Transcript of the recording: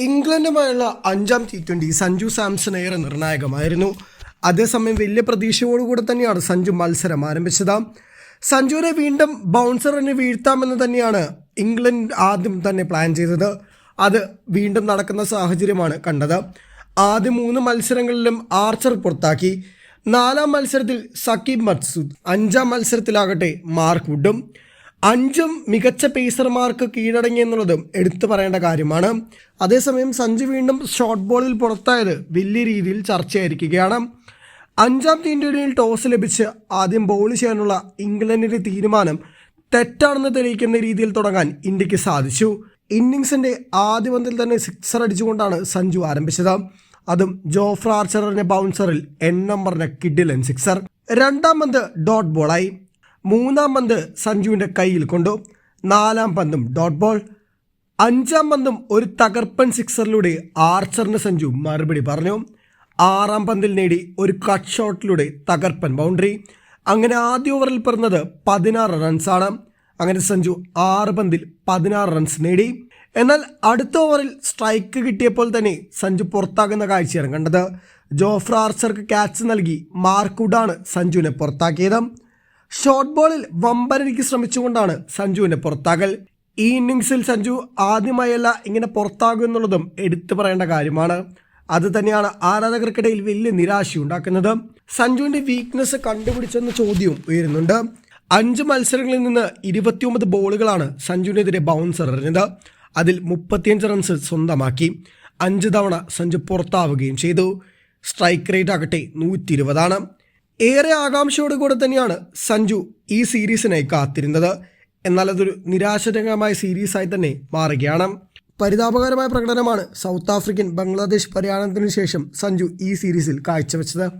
ഇംഗ്ലണ്ടുമായുള്ള അഞ്ചാം T twenty Sanju Samson ഏറെ നിർണായകമായിരുന്നു. അതേസമയം വലിയ പ്രതീക്ഷയോടുകൂടെ തന്നെയാണ് സഞ്ജു മത്സരം ആരംഭിച്ചത്. സഞ്ജുവിനെ വീണ്ടും ബൗൺസറിനെ വീഴ്ത്താമെന്ന് തന്നെയാണ് ഇംഗ്ലണ്ട് ആദ്യം തന്നെ പ്ലാൻ ചെയ്തത്. അത് വീണ്ടും നടക്കുന്ന സാഹചര്യമാണ് കണ്ടത്. ആദ്യ മൂന്ന് മത്സരങ്ങളിലും ആർച്ചർ പുറത്താക്കി. നാലാം മത്സരത്തിൽ സക്കീബ് മത്സൂദ് അഞ്ചാം മത്സരത്തിലാകട്ടെ മാർക്ക് വുഡും. അഞ്ചും മികച്ച പേസർമാർക്ക് കീഴടങ്ങി എന്നുള്ളതും എടുത്തു പറയേണ്ട കാര്യമാണ്. അതേസമയം സഞ്ജു വീണ്ടും ഷോർട്ട് ബോളിൽ പുറത്തായത് വലിയ രീതിയിൽ ചർച്ചയായിരിക്കുകയാണ്. അഞ്ചാം തീന്റെയിൽ ടോസ് ലഭിച്ച് ആദ്യം ബോൾ ചെയ്യാനുള്ള ഇംഗ്ലണ്ടിന്റെ തീരുമാനം തെറ്റാണെന്ന് തെളിയിക്കുന്ന രീതിയിൽ തുടങ്ങാൻ ഇന്ത്യയ്ക്ക് സാധിച്ചു. ഇന്നിങ്സിന്റെ ആദ്യ പന്തിൽ തന്നെ സിക്സർ അടിച്ചുകൊണ്ടാണ് സഞ്ജു ആരംഭിച്ചത്. അതും ജോഫ്ര ആർച്ചറിന്റെ ബൗൺസറിൽ എൻ നമ്പറിന്റെ കിഡിലൻ സിക്സർ രണ്ടാം പന്ത് ഡോട്ട് ബോളായി മൂന്നാം പന്ത് സഞ്ജുവിന്റെ കയ്യിൽ കൊണ്ടു. നാലാം പന്തും ഡോട്ട് ബോൾ. അഞ്ചാം പന്തും ഒരു തകർപ്പൻ സിക്സറിലൂടെ ആർച്ചറിന് സഞ്ജു മറുപടി പറഞ്ഞു. ആറാം പന്തിൽ നേടി ഒരു കട്ട് ഷോട്ടിലൂടെ തകർപ്പൻ ബൗണ്ടറി. അങ്ങനെ ആദ്യ ഓവറിൽ പിറന്നത് പതിനാറ് റൺസാണ്. അങ്ങനെ സഞ്ജു ആറ് പന്തിൽ പതിനാറ് റൺസ് നേടി. എന്നാൽ അടുത്ത ഓവറിൽ സ്ട്രൈക്ക് കിട്ടിയപ്പോൾ തന്നെ സഞ്ജു പുറത്താകുന്ന കാഴ്ചയാണ് കണ്ടത്. ജോഫ്ര ആർച്ചർക്ക് ക്യാച്ച് നൽകി മാർക്കുഡാണ് സഞ്ജുവിനെ പുറത്താക്കിയത്. ഷോർട്ട് ബോളിൽ വമ്പരടിക്ക് ശ്രമിച്ചുകൊണ്ടാണ് സഞ്ജുവിന്റെ പുറത്താകൽ. ഈ ഇന്നിങ്സിൽ സഞ്ജു ആദ്യമായല്ല ഇങ്ങനെ പുറത്താകും എന്നുള്ളതും എടുത്തു പറയേണ്ട കാര്യമാണ്. അത് തന്നെയാണ് ആരാധകർക്കിടയിൽ വലിയ നിരാശയുണ്ടാക്കുന്നത് സഞ്ജുവിന്റെ വീക്ക്നെസ് കണ്ടുപിടിച്ചെന്ന ചോദ്യവും ഉയരുന്നുണ്ട്. അഞ്ച് മത്സരങ്ങളിൽ നിന്ന് ഇരുപത്തിയൊമ്പത് ബോളുകളാണ് സഞ്ജുവിനെതിരെ ബൗൺസർ എറിഞ്ഞത്. അതിൽ മുപ്പത്തിയഞ്ച് റൺസ് സ്വന്തമാക്കി. അഞ്ച് തവണ സഞ്ജു പുറത്താവുകയും ചെയ്തു. സ്ട്രൈക്ക് റേറ്റ് ആകട്ടെ നൂറ്റി ഇരുപതാണ് ഏറെ ആകാംക്ഷയോട് കൂടെ തന്നെയാണ് സഞ്ജു ഈ സീരീസിനെ കാത്തിരുന്നത്. എന്നാൽ അതൊരു നിരാശജനകമായ സീരീസായി തന്നെ മാറുകയാണ്. പരിതാപകരമായ പ്രകടനമാണ് സൗത്ത് ആഫ്രിക്കൻ ബംഗ്ലാദേശ് പര്യടനത്തിനു ശേഷം സഞ്ജു ഈ സീരീസിൽ കാഴ്ചവെച്ചത്.